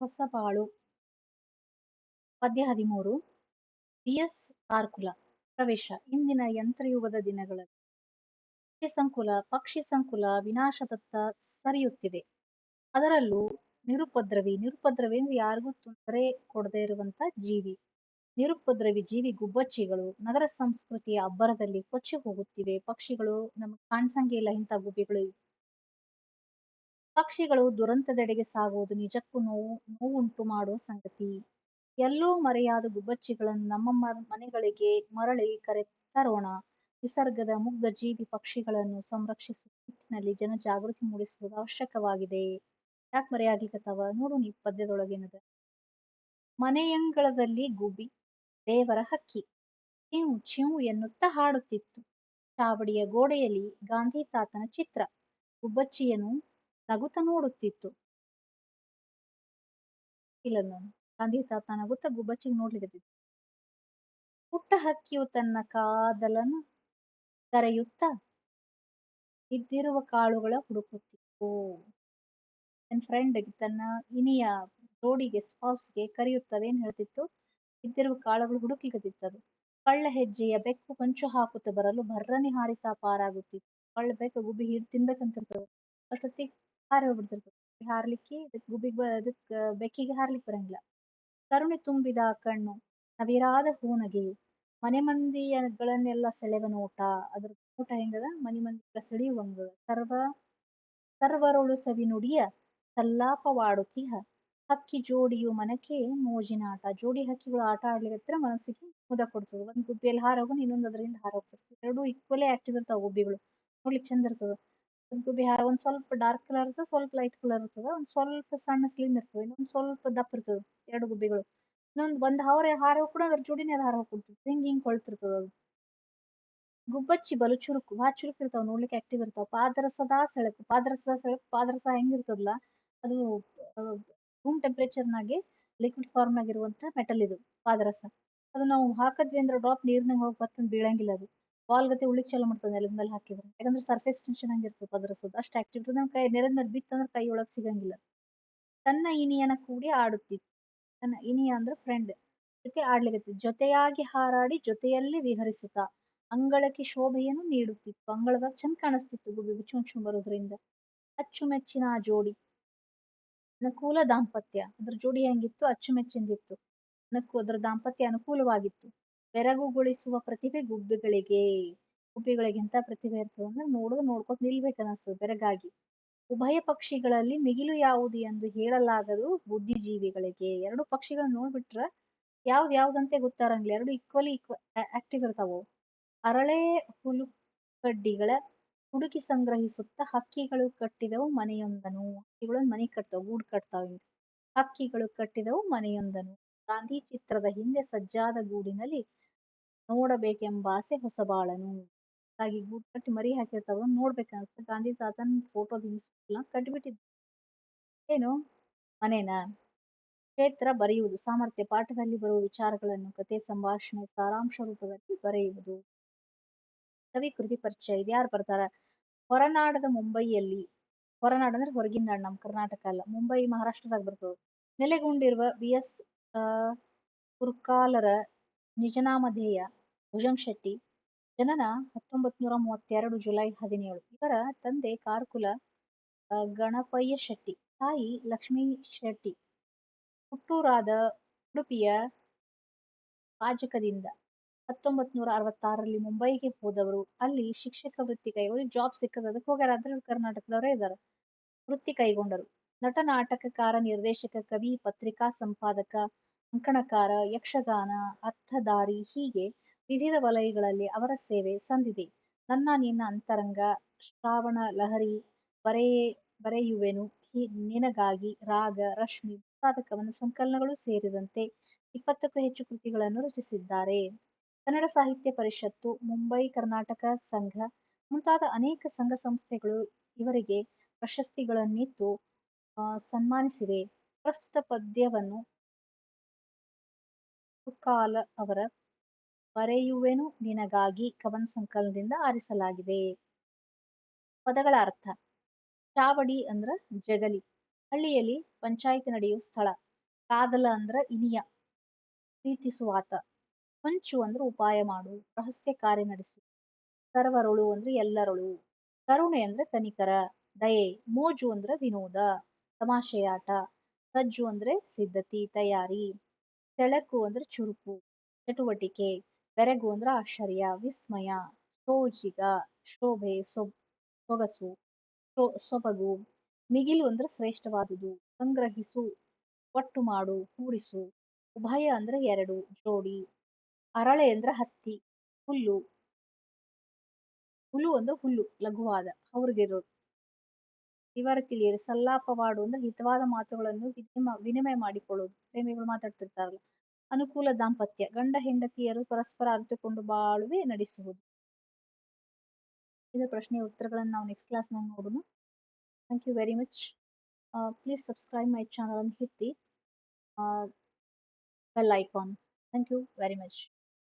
ಹೊಸಬಾಳು ಪದ್ಯ ಹದಿಮೂರು ಬಿ.ಎಸ್. ಕಾರ್ಕುಲ ಪ್ರವೇಶ ಇಂದಿನ ಯಂತ್ರಯುಗದ ದಿನಗಳಲ್ಲಿ ಸಂಕುಲ, ಪಕ್ಷಿ ಸಂಕುಲ, ವಿನಾಶದತ್ತ ಸರಿಯುತ್ತಿದೆ. ಅದರಲ್ಲೂ ನಿರುಪದ್ರವಿ ನಿರುಪದ್ರವಿ ಅಂದ್ರೆ ಯಾರಿಗೂ ತೊಂದರೆ ಕೊಡದೇ ಇರುವಂತ ಜೀವಿ. ನಿರುಪದ್ರವಿ ಜೀವಿ ಗುಬ್ಬಚ್ಚಿಗಳು ನಗರ ಸಂಸ್ಕೃತಿಯ ಅಬ್ಬರದಲ್ಲಿ ಕೊಚ್ಚಿ ಹೋಗುತ್ತಿವೆ. ಪಕ್ಷಿಗಳು ನಮಗೆ ಕಾಣ್ಸಂಗೆ ಇಲ್ಲ ಇಂಥ ಗುಬ್ಬಿಗಳು. ಪಕ್ಷಿಗಳು ದುರಂತದೆಡೆಗೆ ಸಾಗುವುದು ನಿಜಕ್ಕೂ ನೋವು, ನೋವುಂಟು ಮಾಡುವ ಸಂಗತಿ. ಎಲ್ಲೋ ಮರೆಯಾದ ಗುಬ್ಬಚ್ಚಿಗಳನ್ನು ನಮ್ಮ ಮನೆಗಳಿಗೆ ಮರಳಿ ಕರೆ ತರೋಣ. ನಿಸರ್ಗದ ಮುಗ್ಧ ಜೀವಿ ಪಕ್ಷಿಗಳನ್ನು ಸಂರಕ್ಷಿಸುವ ನಿಟ್ಟಿನಲ್ಲಿ ಜನ ಜಾಗೃತಿ ಮೂಡಿಸುವುದು ಅವಶ್ಯಕವಾಗಿದೆ. ಯಾಕ್ ಮರೆಯಾಗ್ಲಿಕತ್ತಾವ ನೋಡುನ್ ಈ ಪದ್ಯದೊಳಗೇನದ. ಮನೆಯಂಗಳದಲ್ಲಿ ಗುಬ್ಬಿ, ದೇವರ ಹಕ್ಕಿ ಚಿಂ ಚ್ಯೂ ಎನ್ನುತ್ತಾ ಹಾಡುತ್ತಿತ್ತು. ಚಾವಡಿಯ ಗೋಡೆಯಲ್ಲಿ ಗಾಂಧಿ ತಾತನ ಚಿತ್ರ ಗುಬ್ಬಚ್ಚಿಯನ್ನು ನಗುತ್ತ ನೋಡುತ್ತಿತ್ತು. ಇಲ್ಲ ನೋಡಿ ಗಾಂಧಿ ತಾತ ನಗುತ್ತ ಗುಬ್ಬಚ್ಚಿಗೆ ನೋಡ್ಲಿಕತ್ತಿತ್ತು. ಪುಟ್ಟ ಹಕ್ಕಿಯು ತನ್ನ ಕಾದಲನ್ನು ಕರೆಯುತ್ತ ಇದ್ದಿರುವ ಕಾಳುಗಳ ಹುಡುಕುತ್ತಿತ್ತು. ನನ್ನ ಫ್ರೆಂಡ್ ತನ್ನ ಇನಿಯ ಜೋಡಿಗೆ ಸ್ಪೌಸ್ಗೆ ಕರೆಯುತ್ತದೆ ಏನು ಹೇಳ್ತಿತ್ತು ಇದ್ದಿರುವ ಕಾಳುಗಳು ಹುಡುಕ್ಲಿಕತ್ತಿತ್ತದು. ಕಳ್ಳ ಹೆಜ್ಜೆಯ ಬೆಕ್ಕು ಹೊಂಚು ಹಾಕುತ್ತಾ ಬರಲು ಭರ್ರನೆ ಹಾರಿತಾ ಪಾರಾಗುತ್ತಿತ್ತು. ಕಳ್ಳ ಬೆಕ್ಕು ಗುಬ್ಬಿ ಹಿಡ್ ತಿನ್ಬೇಕಂತಿರ್ತದೆ ಅಷ್ಟೊತ್ತಿಗೆ ಹಾರಿ ಹೋಗ್ಬಿಡ್ತಿರ್ತದ. ಹಾರ್ಲಿಕ್ಕೆ, ಇದಕ್ ಗುಬ್ಬಿಗೆ ಅದಕ್ಕ ಬೆಕ್ಕಿಗೆ ಹಾರ್ಲಿಕ್ ಬರಂಗಿಲ್ಲ. ಕರುಣೆ ತುಂಬಿದ ಕಣ್ಣು, ನವಿರಾದ ಹೂನಗೆಯು ಮನೆ ಮಂದಿಗಳನ್ನೆಲ್ಲ ಸೆಳೆವ ನೋಟ ಅದ್ರ ನೋಟ ಹೆಂಗದ ಮನಿ ಮಂದಿ ಸೆಳೆಯುವಂಗ ಸರ್ವ, ಸರ್ವರೊಳು ಸವಿ ನುಡಿಯ ಸಲ್ಲಾಪವಾಡುತಿಹ ಹಕ್ಕಿ ಜೋಡಿಯು ಮನಕ್ಕೆ ಮೋಜಿನಾಟ ಜೋಡಿ ಹಕ್ಕಿಗಳು ಆಟ ಆಡ್ಲಿಕತ್ರ ಮನಸ್ಸಿಗೆ ಮುದ ಕೊಡ್ತದ. ಒಂದ್ ಗುಬ್ಬಿಯಲ್ಲಿ ಹಾರಿ ಇನ್ನೊಂದು ಅದರಿಂದ ಹಾರಿ ಎರಡು ಈಕ್ವಲಿ ಆಕ್ಟಿವ್ ಇರ್ತಾವ ಗುಬ್ಬಿಗಳು. ನೋಡ್ಲಿಕ್ ಚಂದ ಇರ್ತದ. ಒಂದ್ ಬಿ ಹಾರ ಒಂದ್ ಸ್ವಲ್ಪ ಡಾರ್ಕ್ ಕಲರ್ ಇರ್ತದ, ಸ್ವಲ್ಪ ಲೈಟ್ ಕಲರ್ ಇರ್ತದ. ಒಂದ್ ಸ್ವಲ್ಪ ಸಣ್ಣ ಸ್ಲಿಮ್ ಇರ್ತದ. ಇನ್ನೊಂದ್ ಸ್ವಲ್ಪ ದಪ್ಪ ಇರ್ತದ. ಎರಡು ಗುಬ್ಬಿಗಳು. ಇನ್ನೊಂದ್ ಒಂದ್ ಹಾರಿ ಹಾರ ಹೋಗ್ ಕೂಡ ಅದ್ರ ಜೋಡಿನೇ ಅದ್ ಹಾರಿ. ಹಿಂಗ್ ಹಿಂಗ್ ಹೊಳ್ತಿರ್ತದ ಅದು. ಗುಬ್ಬಚ್ಚಿ ಬಲು ಚುರುಕು ಭಾಳ ಚುರುಕ್ ಇರ್ತಾವ, ನೋಡ್ಲಿಕ್ಕೆ ಆಕ್ಟಿವ್ ಇರ್ತಾವ. ಪಾದರಸದ ಸೆಳಕು ಪಾದರಸದ ಸೆಳಕು, ಪಾದರಸ ಹೆಂಗಿರ್ತದಲ್ಲ ಅದು ರೂಮ್ ಟೆಂಪ್ರೇಚರ್ನಾಗೆ ಲಿಕ್ವಿಡ್ ಫಾರ್ಮ್ನಾಗ ಇರುವಂತ ಮೆಟಲ್ ಇದು, ಪಾದರಸ. ಅದು ನಾವು ಹಾಕಿದ್ವಿ ಅಂದ್ರೆ ಡ್ರಾಪ್ ನೀರ್ನಾಗ ಹೋಗಿ ಬರ್ತಂದು ಬೀಳಂಗಿಲ್ಲ ಅದು. ಬಾಲ್ ಗತೆ ಉಳಿಕ್ ಚಾಲು ಮಾಡ್ತದೆ ನೆಲದ ಮೇಲೆ ಹಾಕಿದ್ರೆ. ಯಾಕಂದ್ರೆ ಸರ್ಫೇಸ್ ಟೆನ್ಷನ್ ಆಗಿರ್ತದೆ ಪಾದರಸದ ಅಷ್ಟು ಆಕ್ಟಿವ್ ಇರ್ತದೆ ನಮ್ ಕೈ ನೆಲದ ಮೇಲೆ ಬಿತ್ತಂದ್ರೆ ಕೈ ಒಳಗೆ ಸಿಗಂಗಿಲ್ಲ. ತನ್ನ ಇನಿಯನ ಕೂಡಿ ಆಡುತ್ತಿತ್ತು. ತನ್ನ ಇನಿಯ ಅಂದ್ರೆ ಫ್ರೆಂಡ್ ಜೊತೆ ಆಡ್ಲಿಕ್ಕೆ ಜೊತೆಯಾಗಿ ಹಾರಾಡಿ ಜೊತೆಯಲ್ಲಿ ವಿಹರಿಸುತ್ತಾ ಅಂಗಳಕ್ಕೆ ಶೋಭೆಯನ್ನು ನೀಡುತ್ತಿತ್ತು. ಅಂಗಳದಾಗ ಚಂದ ಕಾಣಿಸ್ತಿತ್ತು ಗುಬ್ಬಿ ಮುಚ್ಚು ಬರೋದ್ರಿಂದ. ಅಚ್ಚುಮೆಚ್ಚಿನ ಆ ಜೋಡಿ ಅನುಕೂಲ ದಾಂಪತ್ಯ ಅದ್ರ ಜೋಡಿ ಹೆಂಗಿತ್ತು ಅಚ್ಚುಮೆಚ್ಚಿಂದಿತ್ತು. ಅದರ ಅದ್ರ ದಾಂಪತ್ಯ ಅನುಕೂಲವಾಗಿತ್ತು. ಬೆರಗುಗೊಳಿಸುವ ಪ್ರತಿಭೆ ಗುಬ್ಬಿಗಳಿಗೆ ಗುಬ್ಬಿಗಳಿಗೆ ಎಂತ ಪ್ರತಿಭೆ ಇರ್ತದೆ ಅಂದ್ರೆ ನೋಡೋದು ನೋಡ್ಕೊತ ನಿಲ್ಬೇಕು ಅನಸ್ತದ ಬೆರಗಾಗಿ. ಉಭಯ ಪಕ್ಷಿಗಳಲ್ಲಿ ಮಿಗಿಲು ಯಾವುದು ಎಂದು ಹೇಳಲಾಗದು ಬುದ್ಧಿಜೀವಿಗಳಿಗೆ. ಎರಡು ಪಕ್ಷಿಗಳನ್ನ ನೋಡ್ಬಿಟ್ರ ಯಾವ್ದು ಯಾವ್ದಂತೆ ಗೊತ್ತಾರಂಗಿಲ್ಲ. ಎರಡು ಈಕ್ವಲಿ ಈಕ್ವ ಆಕ್ಟಿವ್ ಇರ್ತಾವು. ಅರಳೆ ಹುಲುಕಡ್ಡಿಗಳ ಹುಡುಕಿ ಸಂಗ್ರಹಿಸುತ್ತ ಹಕ್ಕಿಗಳು ಕಟ್ಟಿದವು ಮನೆಯೊಂದನು ಹಕ್ಕಿಗಳೊಂದು ಮನೆ ಕಟ್ತಾವ, ಗೂಡ್ ಕಟ್ತಾವ ಹಕ್ಕಿಗಳು ಕಟ್ಟಿದವು ಮನೆಯೊಂದನು ಗಾಂಧಿ ಚಿತ್ರದ ಹಿಂದೆ ಸಜ್ಜಾದ ಗೂಡಿನಲ್ಲಿ ನೋಡಬೇಕೆಂಬ ಆಸೆ ಹೊಸಬಾಳನು. ಹಾಗಾಗಿ ಗೂಡ್ ಕಟ್ಟಿ ಮರಿ ಹಾಕಿರ್ತಾವ ನೋಡ್ಬೇಕನ್ಸ್ತು. ಗಾಂಧಿ ತಾತನ್ ಫೋಟೋ ಹಿಂಗ್ ಕಟ್ಬಿಟ್ಟಿದ್ದ. ಏನು ಮನೇನಾ ಕ್ಷೇತ್ರ ಬರೆಯುವುದು, ಸಾಮರ್ಥ್ಯ ಪಾಠದಲ್ಲಿ ಬರುವ ವಿಚಾರಗಳನ್ನು ಕಥೆ ಸಂಭಾಷಣೆ, ಸಾರಾಂಶ ರೂಪದಲ್ಲಿ ಬರೆಯುವುದು. ಕವಿ ಕೃತಿ ಪರಿಚಯ ಇದ್ಯಾರು ಬರ್ತಾರ ಹೊರನಾಡದ ಮುಂಬಯಿಯಲ್ಲಿ ಹೊರನಾಡ ಅಂದ್ರೆ ಹೊರಗಿನ ನಾಡ್ ನಮ್ ಕರ್ನಾಟಕ ಅಲ್ಲ, ಮುಂಬೈ, ಮಹಾರಾಷ್ಟ್ರದಾಗ ಬರ್ತದ. ನೆಲೆಗೊಂಡಿರುವ ಬಿ.ಎಸ್. ಕುರ್ಕಾಲರ ನಿಜನಾಮಧೇಯ ಭುಜಂಗಶೆಟ್ಟಿ, ಜನನ ಹತ್ತೊಂಬತ್ತನೂರ ಮೂವತ್ತೆರಡು ಜುಲೈ ಹದಿನೇಳು. ಇವರ ತಂದೆ ಕಾರ್ಕುಲ ಗಣಪಯ್ಯ ಶೆಟ್ಟಿ ತಾಯಿ ಲಕ್ಷ್ಮೀಶೆಟ್ಟಿ. ಹುಟ್ಟೂರಾದ ಉಡುಪಿಯ ಪಾಜಕದಿಂದ. ಹತ್ತೊಂಬತ್ತನೂರ ಅರವತ್ತಾರರಲ್ಲಿ ಮುಂಬೈಗೆ ಹೋದವರು. ಅಲ್ಲಿ ಶಿಕ್ಷಕ ವೃತ್ತಿ ಕೈ ಅವ್ರಿಗೆ ಜಾಬ್ ಸಿಕ್ಕದ ಅದಕ್ಕೆ ಹೋಗ್ಯಾರ ಆದ್ರೆ ಕರ್ನಾಟಕದವರೇ ಇದ್ದಾರೆ ವೃತ್ತಿ ಕೈಗೊಂಡರು. ನಟ ನಾಟಕಕಾರ ನಿರ್ದೇಶಕ ಕವಿ ಪತ್ರಿಕಾ ಸಂಪಾದಕ ಅಂಕಣಕಾರ ಯಕ್ಷಗಾನ ಅರ್ಥಧಾರಿ ಹೀಗೆ ವಿವಿಧ ವಲಯಗಳಲ್ಲಿ ಅವರ ಸೇವೆ ಸಂದಿದೆ. ನನ್ನ ನಿನ್ನ ಅಂತರಂಗ ಶ್ರಾವಣ ಲಹರಿ ಬರೆಯುವೆನು ನಿನಗಾಗಿ ರಾಗ ರಶ್ಮಿ ಕವನ ಸಂಕಲನಗಳು ಸೇರಿದಂತೆ ಇಪ್ಪತ್ತಕ್ಕೂ ಹೆಚ್ಚು ಕೃತಿಗಳನ್ನು ರಚಿಸಿದ್ದಾರೆ. ಕನ್ನಡ ಸಾಹಿತ್ಯ ಪರಿಷತ್ತು, ಮುಂಬೈ ಕರ್ನಾಟಕ ಸಂಘ ಮುಂತಾದ ಅನೇಕ ಸಂಘ ಸಂಸ್ಥೆಗಳು ಇವರಿಗೆ ಪ್ರಶಸ್ತಿಗಳನ್ನಿತ್ತು ಸನ್ಮಾನಿಸಿವೆ. ಪ್ರಸ್ತುತ ಪದ್ಯವನ್ನು ಕುರ್ಕಾಲ ಅವರ ಬರೆಯುವೆನು ನಿನಗಾಗಿ ಕವನ ಸಂಕಲನದಿಂದ ಆರಿಸಲಾಗಿದೆ. ಪದಗಳ ಅರ್ಥ, ಚಾವಡಿ ಅಂದ್ರ ಜಗಲಿ, ಹಳ್ಳಿಯಲ್ಲಿ ಪಂಚಾಯಿತಿ ನಡೆಯುವ ಸ್ಥಳ. ಕಾದಲ ಅಂದ್ರ ಇನಿಯ ಪ್ರೀತಿಸುವಾತ ಹೊಂಚು ಅಂದ್ರ ಉಪಾಯ ಮಾಡು, ರಹಸ್ಯ ಕಾರ್ಯ ನಡೆಸು ಸರ್ವರೊಳು ಅಂದ್ರೆ ಎಲ್ಲರೊಳು, ಕರುಣೆ ಅಂದ್ರೆ ಕನಿಕರ, ದಯೆ, ಮೋಜು ಅಂದ್ರೆ ವಿನೋದ ತಮಾಷೆಯಾಟ ಸಜ್ಜು ಅಂದ್ರೆ ಸಿದ್ಧತಿ, ತಯಾರಿ, ಸೆಳಕು ಅಂದ್ರೆ ಚುರುಕು, ಚಟುವಟಿಕೆ, ಬೆರಗು ಅಂದ್ರೆ ಆಶ್ಚರ್ಯ, ವಿಸ್ಮಯ, ಸೋಜಿಗ, ಶೋಭೆ, ಸೊಬ್, ಸೊಗಸು ಸೊಬಗು, ಮಿಗಿಲು ಅಂದ್ರೆ ಶ್ರೇಷ್ಠವಾದುದು, ಸಂಗ್ರಹಿಸು, ಒಟ್ಟು ಮಾಡು ಕೂಡಿಸು ಉಭಯ ಅಂದ್ರೆ ಎರಡು, ಜೋಡಿ, ಅರಳೆ ಅಂದ್ರೆ ಹತ್ತಿ, ಹುಲ್ಲು. ಹುಲು ಅಂದ್ರೆ ಹುಲ್ಲು, ಲಘುವಾದ ಅವ್ರಿಗಿರೋದು ವಿವರ ತಿಳಿಯಿರಿ ಸಲ್ಲಾಪವಾಡು ಅಂದ್ರೆ ಹಿತವಾದ ಮಾತುಗಳನ್ನು ವಿನಿಮ, ವಿನಿಮಯ ಮಾಡಿಕೊಳ್ಳುವುದು. ಪ್ರೇಮಿಗಳು ಮಾತಾಡ್ತಿರ್ತಾರಲ್ಲ, ಅನುಕೂಲ ದಾಂಪತ್ಯ, ಗಂಡ ಹೆಂಡತಿಯರು ಪರಸ್ಪರ ಅರಿತುಕೊಂಡು ಬಾಳುವೆ ನಡೆಸುವುದು. ಇದರ ಪ್ರಶ್ನೆಯ ಉತ್ತರಗಳನ್ನು ನಾವು ನೆಕ್ಸ್ಟ್ ಕ್ಲಾಸ್ನಾಗ ನೋಡೋಣ. Thank you very much please subscribe my channel ಅನ್ನು ಹಿತ್ತಿ. Bell icon. Thank you very much.